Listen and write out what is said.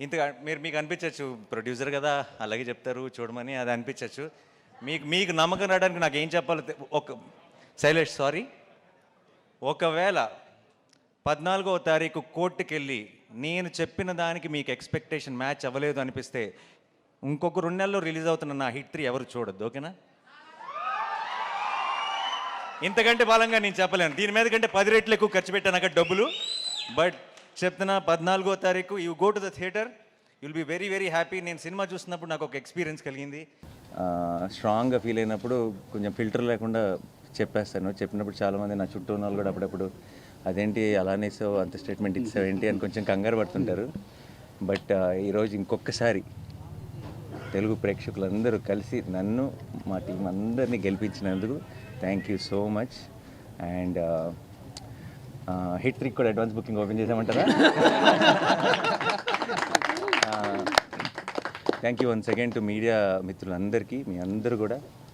ఇంతగా మీరు మీకు అనిపించవచ్చు ప్రొడ్యూసర్ కదా అలాగే చెప్తారు చూడమని అది అనిపించవచ్చు మీకు మీకు నమ్మకం రావడానికి నాకు ఏం చెప్పాలో ఒక శైలేష్ సారీ. ఒకవేళ పద్నాలుగో తారీఖు కోర్టుకెళ్ళి నేను చెప్పిన దానికి మీకు ఎక్స్పెక్టేషన్ మ్యాచ్ అవ్వలేదు అనిపిస్తే ఇంకొక రెండు నెలల్లో రిలీజ్ అవుతున్న నా హిట్ త్రీ ఎవరు చూడొద్దు ఓకేనా? ఇంతకంటే బలంగా నేను చెప్పలేను. దీని మీద కంటే పది రెట్లు ఎక్కువ ఖర్చు పెట్టాను అక్కడ డబ్బులు. బట్ చెప్తున్నా పద్నాలుగో తారీఖు you go to the theatre you'll be very very happy నేను సినిమా చూస్తున్నప్పుడు నాకు ఒక ఎక్స్పీరియన్స్ కలిగింది. స్ట్రాంగ్గా ఫీల్ అయినప్పుడు కొంచెం ఫిల్టర్ లేకుండా చెప్పేస్తాను. చెప్పినప్పుడు చాలామంది నా చుట్టూ ఉన్న వాళ్ళు కూడా అప్పుడప్పుడు అదేంటి అలానే సో అంత స్టేట్మెంట్ ఇచ్చావు ఏంటి? అని కొంచెం కంగారు పడుతుంటారు. బట్ ఈరోజు ఇంకొకసారి తెలుగు ప్రేక్షకులందరూ కలిసి నన్ను మా టీం అందరినీ గెలిపించినందుకు thank you so much and hat trick కూడా advance booking open చేసామంటారా? Thank you once again to media మిత్రులందరికీ మీ అందరూ కూడా.